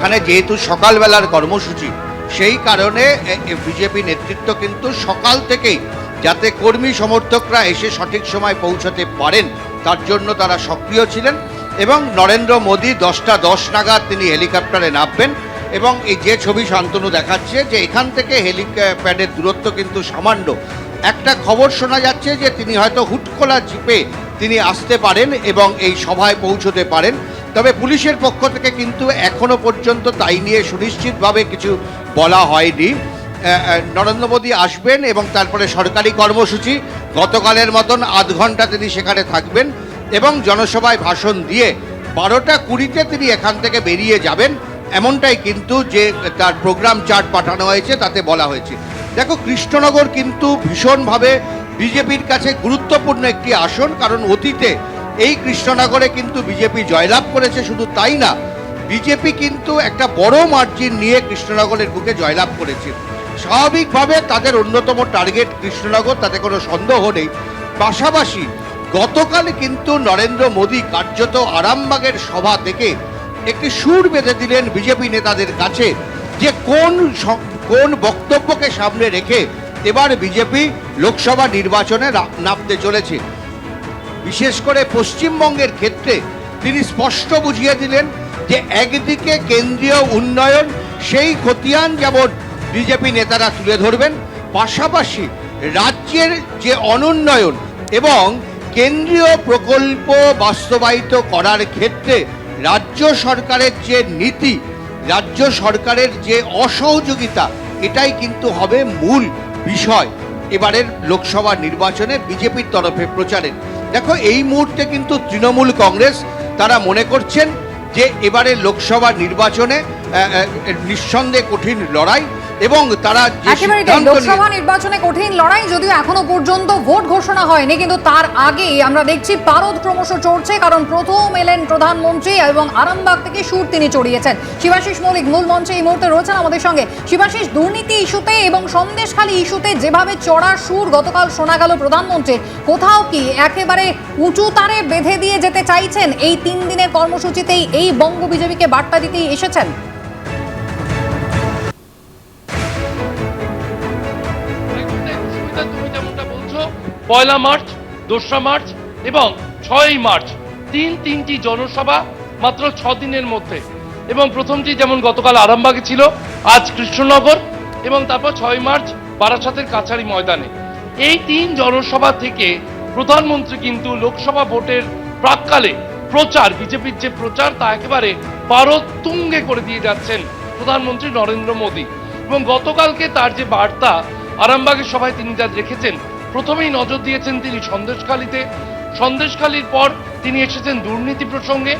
এখানে যেহেতু সকালবেলার কর্মসূচি, সেই কারণে বিজেপি নেতৃত্ব কিন্তু সকাল থেকেই যাতে কর্মী সমর্থকরা এসে সঠিক সময় পৌঁছাতে পারেন, তার জন্য তারা সক্রিয় ছিলেন এবং নরেন্দ্র মোদী দশটা দশ নাগাদ তিনি হেলিকপ্টারে নামবেন এবং এই যে ছবি শান্তনু দেখাচ্ছে যে এখান থেকে হেলিপ্যাডের দূরত্ব কিন্তু সামান্য। একটা খবর শোনা যাচ্ছে যে তিনি হয়তো হুটকোলা জিপে তিনি আসতে পারেন এবং এই সভায় পৌঁছতে পারেন। তবে পুলিশের পক্ষ থেকে কিন্তু এখনও পর্যন্ত তাই নিয়ে সুনিশ্চিতভাবে কিছু বলা হয়নি। নরেন্দ্র মোদী আসবেন এবং তারপরে সরকারি কর্মসূচি, গতকালের মতন আধ ঘণ্টা তিনি সেখানে থাকবেন এবং জনসভায় ভাষণ দিয়ে বারোটা কুড়িতে তিনি এখান থেকে বেরিয়ে যাবেন। এমনটাই কিন্তু যে তার প্রোগ্রাম চার্ট পাঠানো হয়েছে, তাতে বলা হয়েছে। দেখো, কৃষ্ণনগর কিন্তু ভীষণভাবে বিজেপির কাছে গুরুত্বপূর্ণ একটি আসন, কারণ অতীতে এই কৃষ্ণনগরে কিন্তু বিজেপি জয়লাভ করেছে, শুধু তাই না, বিজেপি কিন্তু একটা বড় মার্জিন নিয়ে কৃষ্ণনগরের বুকে জয়লাভ করেছে। স্বাভাবিকভাবে তাদের অন্যতম টার্গেট কৃষ্ণনগর, তাতে কোনো সন্দেহ নেই। পাশাপাশি গতকাল কিন্তু নরেন্দ্র মোদী কার্যত আরামবাগের সভা থেকে একটি সুর বেঁধে দিলেন বিজেপি নেতাদের কাছে যে কোন কোন বক্তব্যকে সামনে রেখে এবার বিজেপি লোকসভা নির্বাচনে নামতে চলেছে। বিশেষ করে পশ্চিমবঙ্গের ক্ষেত্রে তিনি স্পষ্ট বুঝিয়ে দিলেন যে একদিকে কেন্দ্রীয় উন্নয়ন, সেই খতিয়ান যেমন বিজেপি নেতারা তুলে ধরবেন, পাশাপাশি রাজ্যের যে অনুন্নয়ন এবং কেন্দ্রীয় প্রকল্প বাস্তবায়িত করার ক্ষেত্রে রাজ্য সরকারের যে নীতি, রাজ্য সরকারের যে অসহযোগিতা, এটাই কিন্তু হবে মূল বিষয়। এবারের লোকসভা নির্বাচনে বিজেপির তরফে প্রচারের দেখো এই মুহূর্তে কিন্তু তৃণমূল কংগ্রেস তারা মনে করছেন যে এবারে লোকসভা নির্বাচনে নিঃসন্দেহে কঠিন লড়াই এবং তারা লোকসভা নির্বাচনে কঠিন লড়াই যদিও এখনও পর্যন্ত ভোট ঘোষণা হয়নি কিন্তু তার আগে আমরা দেখছি পারদ ক্রমশ চড়ছে কারণ প্রথম এলেন প্রধানমন্ত্রী এবং আরামবাগ থেকে সুর তিনি চড়িয়েছেন। শিবাশিস মৌলিক মূল মঞ্চে এই মুহূর্তে রয়েছেন আমাদের সঙ্গে। শিবাশিস দুর্নীতি ইস্যুতে এবং সন্দেশখালী ইস্যুতে যেভাবে চড়া সুর গতকাল শোনা গেল প্রধানমন্ত্রীর কোথাও কি একেবারে উঁচু তারে বেঁধে দিয়ে যেতে চাইছেন এই তিন দিনের কর্মসূচিতেই এই বঙ্গ বিজেপিকে বার্তা দিতেই এসেছেন। পয়লা মার্চ, দোসরা মার্চ এবং ছয়ই মার্চ তিন তিনটি জনসভা মাত্র ছ দিনের মধ্যে। এবং প্রথমটি যেমন গতকাল আরামবাগে ছিল, আজ কৃষ্ণনগর এবং তারপর ছয় মার্চ বারাসাতের কাছারি ময়দানে। এই তিন জনসভা থেকে প্রধানমন্ত্রী কিন্তু লোকসভা ভোটের প্রাককালে প্রচার, বিজেপির যে প্রচার, তা একেবারে পারতুঙ্গে করে দিয়ে যাচ্ছেন প্রধানমন্ত্রী নরেন্দ্র মোদী। এবং গতকালকে তার যে বার্তা, আরামবাগের সভায় তিনি যা রেখেছেন প্রথমেই নজর দিয়েছেন তিনি সন্দেশখালীতে। সন্দেশখালীর পর তিনি এসেছেন দুর্নীতি প্রসঙ্গে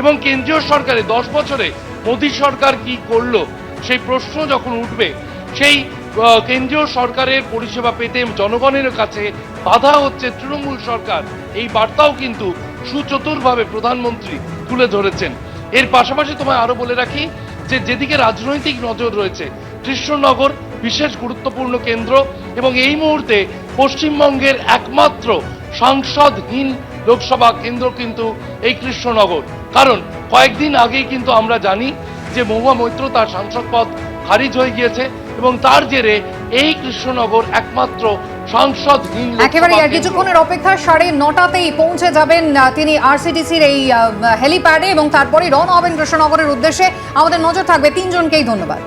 এবং কেন্দ্রীয় সরকারে দশ বছরে মোদী সরকার কি করল, সেই প্রশ্ন যখন উঠবে, সেই কেন্দ্রীয় সরকারের পরিষেবা পেতে জনগণের কাছে বাধা হচ্ছে তৃণমূল সরকার। এই বার্তাও কিন্তু সুচতুরভাবে প্রধানমন্ত্রী তুলে ধরেছেন। এর পাশাপাশি তোমায় আরও বলে রাখি যে, যেদিকে রাজনৈতিক নজর রয়েছে, কৃষ্ণনগর বিশেষ গুরুত্বপূর্ণ কেন্দ্র এবং এই মুহূর্তে পশ্চিমবঙ্গের একমাত্র সাংসদহীন লোকসভা কেন্দ্র কিন্তু এই কৃষ্ণনগর। কারণ কয়েকদিন আগেই কিন্তু আমরা জানি যে, মহুয়া মৈত্র তার সাংসদ পদ খারিজ হয়ে গিয়েছে এবং তার জেরে এই কৃষ্ণনগর একমাত্র লোকসভা একেবারে আর কিছুক্ষণের অপেক্ষা সাড়ে নটাতেই পৌঁছে যাবেন তিনি আরসিটিসির এই হেলিপ্যাডে এবং তারপরে রওনা হবেন কৃষ্ণনগরের উদ্দেশ্যে আমাদের নজর থাকবে। তিনজনকেই ধন্যবাদ।